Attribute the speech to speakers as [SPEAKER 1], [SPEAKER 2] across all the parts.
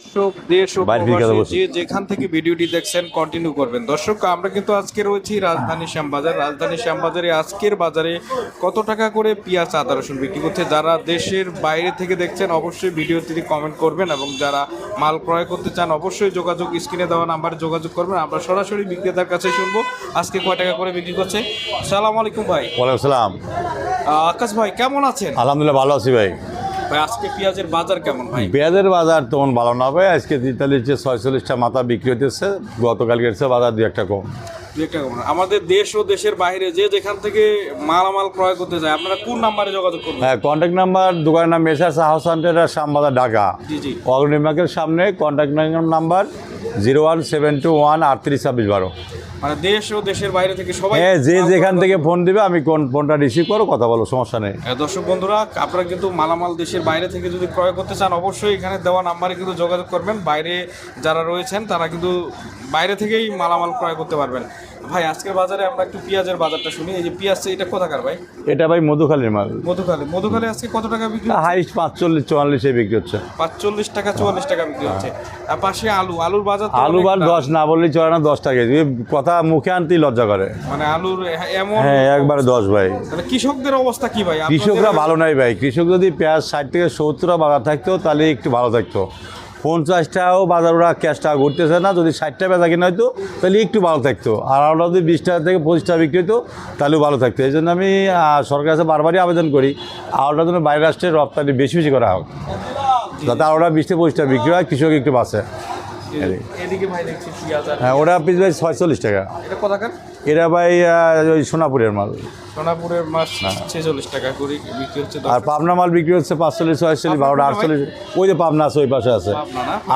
[SPEAKER 1] দর্শক দেশ। যে যেখান থেকে ভিডিওটি দেখছেন কন্টিনিউ করবেন। দর্শক আমরা কিন্তু আজকে রয়েছি রাজধানী শ্যামবাজার। রাজধানী শ্যামবাজারে আজকের বাজারে কত টাকা করে পেঁয়াজ আদা রসুন বিক্রি করছে? যারা দেশের বাইরে থেকে দেখছেন অবশ্যই ভিডিওটি কমেন্ট করবেন এবং যারা মাল ক্রয় করতে চান অবশ্যই যোগাযোগ স্ক্রিনে দেওয়া নাম্বারে যোগাযোগ করবেন। আমরা সরাসরি বিক্রেতার কাছে শুনব আজকে কয় টাকা করে বিক্রি করছে। সালাম আলাইকুম ভাই।
[SPEAKER 2] ওয়ালাইকুম সালাম।
[SPEAKER 1] আহ, আকাশ ভাই কেমন আছেন?
[SPEAKER 2] আলহামদুলিল্লাহ ভালো আছি ভাই।
[SPEAKER 1] ভাই, আজকে পেঁয়াজের বাজার কেমন ভাই?
[SPEAKER 2] পেঁয়াজের বাজার তেমন ভালো না ভাই। আজকে তেতাল্লিশ ছয়চল্লিশটা মাথা বিক্রি হতেছে গতকালকে এসে বাজার দু একটা কম।
[SPEAKER 1] দু একটা কমন। আমাদের দেশ ও দেশের বাইরে যে যেখান থেকে মালামাল ক্রয় করতে যায় আপনারা কোন নাম্বারে যোগাযোগ করবেন?
[SPEAKER 2] হ্যাঁ কন্ট্যাক্ট নাম্বার দোকানের নাম মেসার হাউস হান্টের শ্যামবাজার ঢাকা।
[SPEAKER 1] জি জি।
[SPEAKER 2] অগ্নিমাকের সামনে contact number zero one seven two one আটত্রিশ ছাব্বিশ বারো
[SPEAKER 1] মানে দেশ ও দেশের বাইরে থেকে সবাই
[SPEAKER 2] হ্যাঁ যে যেখান থেকে ফোন দিবে আমি কোন ফোনটা রিসিভ করো কথা বলো সমস্যা নেই।
[SPEAKER 1] হ্যাঁ, দর্শক বন্ধুরা আপনারা কিন্তু মালামাল দেশের বাইরে থেকে যদি ক্রয় করতে চান অবশ্যই এখানে দেওয়া নাম্বারে কিন্তু যোগাযোগ করবেন। বাইরে যারা রয়েছেন তারা কিন্তু বাইরে থেকেই মালামাল ক্রয় করতে পারবেন। ভাই আজকের বাজারে আমরা একটু পেঁয়াজের বাজারটা শুনি। এই যে পেঁয়াজ এটা কোথাকার ভাই?
[SPEAKER 2] এটা ভাই মধুখালীর মাল।
[SPEAKER 1] মধুখালী। মধুখালী আজকে কত টাকা বিক্রি
[SPEAKER 2] হাইস্ট পাঁচচল্লিশ চুয়াল্লিশে বিক্রি হচ্ছে।
[SPEAKER 1] পাঁচচল্লিশ টাকা চুয়াল্লিশ টাকা বিক্রি হচ্ছে। আর পাশে আলু। আলুর বাজার
[SPEAKER 2] আলু বার দশ না বললেই চলে না দশ টাকা। কথা মুখে আনতেই লজ্জা করে।
[SPEAKER 1] মানে আলুর এমন
[SPEAKER 2] হ্যাঁ একবারে দশ ভাই।
[SPEAKER 1] মানে কৃষকদের অবস্থা কি ভাই?
[SPEAKER 2] কৃষকরা ভালো নাই ভাই। কৃষক যদি পেঁয়াজ ষাট থেকে সত্তর বাজার থাকতো তাহলে একটু ভালো থাকতো। পঞ্চাশ টাকাও বাজার ওরা ক্যাশ টাকা ঘুরতেছে না, যদি ষাটটা বেচা কিনা হতো তাহলে একটু ভালো থাকতো। আর আমরা যদি বিশ টাকা থেকে পঁচিশটা বিক্রি হতো তাহলেও ভালো থাকতো। এই জন্য আমি সরকারের কাছে বারবারই আবেদন করি আরোটা যেন বাইরের রাষ্ট্রের রপ্তানি বেশি বেশি করা হোক, যাতে আরোটা বিশ পঁচিশটা পঁচিশ বিক্রি হয়, কৃষক একটু বাঁচে।
[SPEAKER 1] এদিকে ভাই দেখছি পেঁয়াজ
[SPEAKER 2] হ্যাঁ ওটা পিস ভাই ছয়চল্লিশ টাকা।
[SPEAKER 1] এটা কোথাকার?
[SPEAKER 2] ভাই ওই সোনাপুরের মাল।
[SPEAKER 1] সোনাপুরের মাছ ছেচল্লিশ টাকা করে বিক্রি হচ্ছে
[SPEAKER 2] আর পাবনা মাল বিক্রি হচ্ছে পাঁচচল্লিশ ছয়চল্লিশ বারোটা আটচল্লিশ। ওই যে পাবনা আছে ওই পাশে আছে।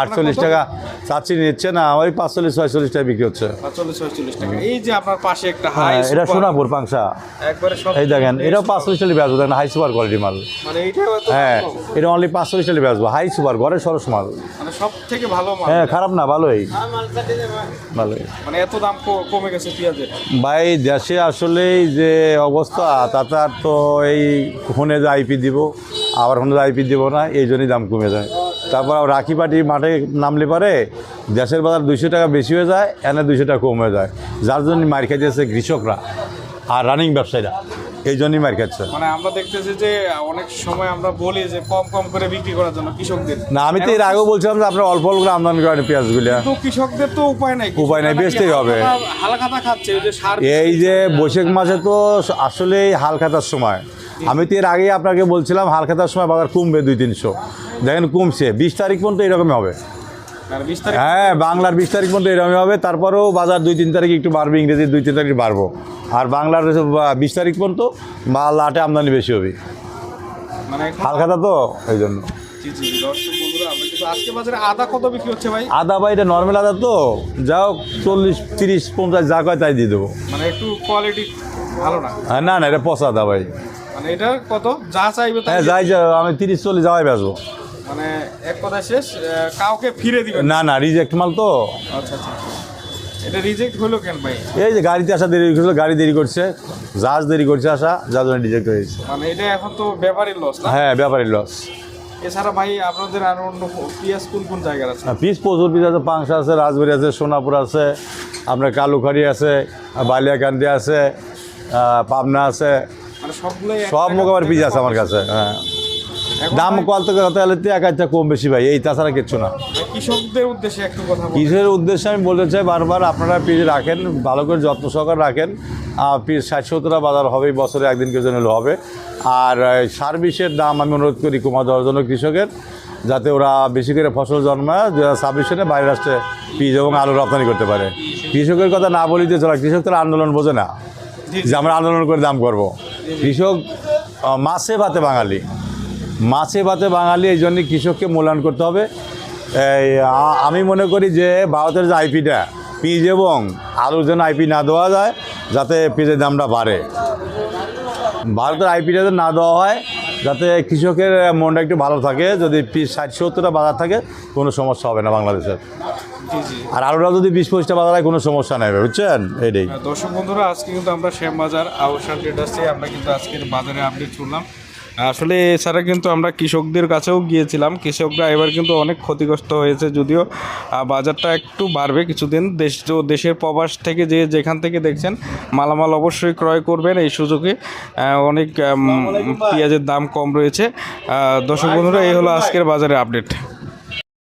[SPEAKER 2] আটচল্লিশ টাকা। চাচ্ছি নিচ্ছে না ওই পাঁচচল্লিশ ছয়চল্লিশ টাকা বিক্রি হচ্ছে।
[SPEAKER 1] পাঁচচল্লিশ ছয়চল্লিশ টাকা। এই যে আপনার পাশে একটা হাই
[SPEAKER 2] হ্যাঁ, এটা সোনাপুর পাংশা।
[SPEAKER 1] একবারে
[SPEAKER 2] এই দেখেন এটাও পাঁচচল্লিশ টাকা বেচবো দেখেন হাই সুপার কোয়ালিটি মাল।
[SPEAKER 1] মানে
[SPEAKER 2] হ্যাঁ এটা অনলি পাঁচচল্লিশ টাকা বেচবো হাই সুপার সরস মাল।
[SPEAKER 1] মানে সব থেকে ভালো মাল।
[SPEAKER 2] হ্যাঁ খারাপ না ভালোই। ভালোই।
[SPEAKER 1] মানে এত দাম কমে গেছে পেঁয়াজের?
[SPEAKER 2] ভাই দেশে আসলে যে অবস্থা তাতে আর তো এই ফোনে যে আইপি দিব আবার ফোনে আইপি দিব না এই জন্যই দাম কমে যায়। তারপর রাখি পাটি মাঠে নামলে পারে দেশের বাজার দুইশো টাকা বেশি হয়ে যায় এনে দুইশো টাকা কম যায়। যার জন্য মার খাইতেছে কৃষকরা আর রানিং ব্যবসায়ীরা। এই জন্যই মার খাচ্ছে।
[SPEAKER 1] মানে আমরা দেখতেছি যে অনেক সময় আমরা বলি যে কম কম করে বিক্রি করার জন্য কৃষকদের।
[SPEAKER 2] না আমি তো এর আগেও বলছিলাম যে আপনার অল্প অল্প করে আমদানি করেন পেঁয়াজগুলো।
[SPEAKER 1] তো কৃষকদের তো উপায় নাই।
[SPEAKER 2] উপায় নাই, বেচতেই হবে।
[SPEAKER 1] হালখাতা খাচ্ছে ওই যে সার
[SPEAKER 2] এই যে বৈশাখ মাসে তো আসলেই হাল খাতার সময়। আমি তো এর আগেই আপনাকে বলছিলাম হাল খাতার সময় বাজার কমবে দুই তিনশো। দেখেন কমছে। বিশ তারিখ পর্যন্ত এরকমই হবে। হ্যাঁ বাংলার বিশ তারিখ পর্যন্ত এরকমই হবে। তারপরেও বাজার দুই তিন তারিখ একটু বাড়বে ইংরেজির দুই তিন তারিখ বাড়বো। আর বাংলার বিশ তারিখ পর্যন্ত মাল আটে আমদানি বেশি হবে।
[SPEAKER 1] মানে এখন-
[SPEAKER 2] তো এই জন্য।
[SPEAKER 1] আদা কত ভাই?
[SPEAKER 2] এটা নর্মাল আদা তো যাও চল্লিশ তিরিশ পঞ্চাশ যা কয় তাই দিয়ে দেবো।
[SPEAKER 1] মানে একটু কোয়ালিটি ভালো না?
[SPEAKER 2] হ্যাঁ, না না এটা পচা আদা ভাই।
[SPEAKER 1] মানে এটা কত? যা চাইবে
[SPEAKER 2] হ্যাঁ যাই আমি তিরিশ চল্লিশ যাওয়াই বেসবো
[SPEAKER 1] মানে এক কথা শেষ কাউকে ফিরে দিবেন
[SPEAKER 2] না। না রিজেক্ট মাল তো।
[SPEAKER 1] আচ্ছা আচ্ছা। এটা রিজেক্ট হলো কেন ভাই?
[SPEAKER 2] এই যে গাড়িতে আসা দেরি গাড়ি দেরি করছে জাহাজ দেরি করছে আসা যার জন্য রিজেক্ট হয়েছে
[SPEAKER 1] মানে এটা এখন তো ব্যাপারই লস না?
[SPEAKER 2] হ্যাঁ ব্যাপারই লস
[SPEAKER 1] এছাড়া ভাই আপনাদের আর অন্য পিঁয়াজ কোন কোন জায়গার আছে?
[SPEAKER 2] পিস প্রচুর পিস আছে পাংশা আছে রাজবাড়ি আছে সোনাপুর আছে আপনার কালুখাড়ি আছে বালিয়াকান্দি আছে পাবনা আছে।
[SPEAKER 1] মানে
[SPEAKER 2] সব মোকাবার পিস আছে আমার কাছে হ্যাঁ। দাম থেকে কথা হলে এক একটা কম বেশি ভাই এই তাছাড়া কিচ্ছু না।
[SPEAKER 1] কৃষকদের উদ্দেশ্যে একটু কথা
[SPEAKER 2] কিসের উদ্দেশ্যে আমি বলতে চাই বারবার আপনারা পিস রাখেন ভালো করে যত্ন সহকারে রাখেন। আর পিস ষাট সত্তরটা বাজার হবেই বছরে একদিন কেউ জন্য হবে। আর এই সার বিষের দাম আমি অনুরোধ করি কমা দেওয়ার জন্য কৃষকের যাতে ওরা বেশি করে ফসল জন্মায় দু হাজার ছাব্বিশ সালে বাইরের রাষ্ট্রে পিস এবং আলু রপ্তানি করতে পারে। কৃষকের কথা না বলিতে চলা কৃষক তারা আন্দোলন বোঝে না যে আমরা আন্দোলন করে দাম করব। কৃষক মাছে ভাতে বাঙালি। মাছে ভাতে বাঙালি এই জন্যই কৃষককে মূল্যায়ন করতে হবে। এই আমি মনে করি যে ভারতের যে আইপিটা পিজ এবং আলুর জন্য আইপি না দেওয়া যায় যাতে পিজের দামটা বাড়ে। ভারতের আইপিটা যদি না দেওয়া হয় যাতে কৃষকের মনটা একটু ভালো থাকে যদি পিস ষাট সত্তরটা বাজার থাকে কোনো সমস্যা হবে না বাংলাদেশের। আর আলুটা যদি বিশ পঁচিশটা বাজার হয় কোনো সমস্যা নেই বুঝছেন? এইটাই
[SPEAKER 1] দর্শক বন্ধুরা আজকে কিন্তু আমরা শ্যামবাজার আউসার ট্রেডার্সে আমরা কিন্তু আজকের বাজারে আপডেট শুনলাম। আসলে এছাড়া কিন্তু আমরা কৃষকদের কাছেও গিয়েছিলাম। কৃষকরা এবার কিন্তু অনেক ক্ষতিগ্রস্ত হয়েছে যদিও বাজারটা একটু বাড়বে কিছুদিন। দেশ দেশের প্রবাস থেকে যে যেখান থেকে দেখছেন মালামাল অবশ্যই ক্রয় করবেন এই সুযোগে। অনেক পেঁয়াজের দাম কম রয়েছে। দর্শক বন্ধুরা এই হলো আজকের বাজারের আপডেট।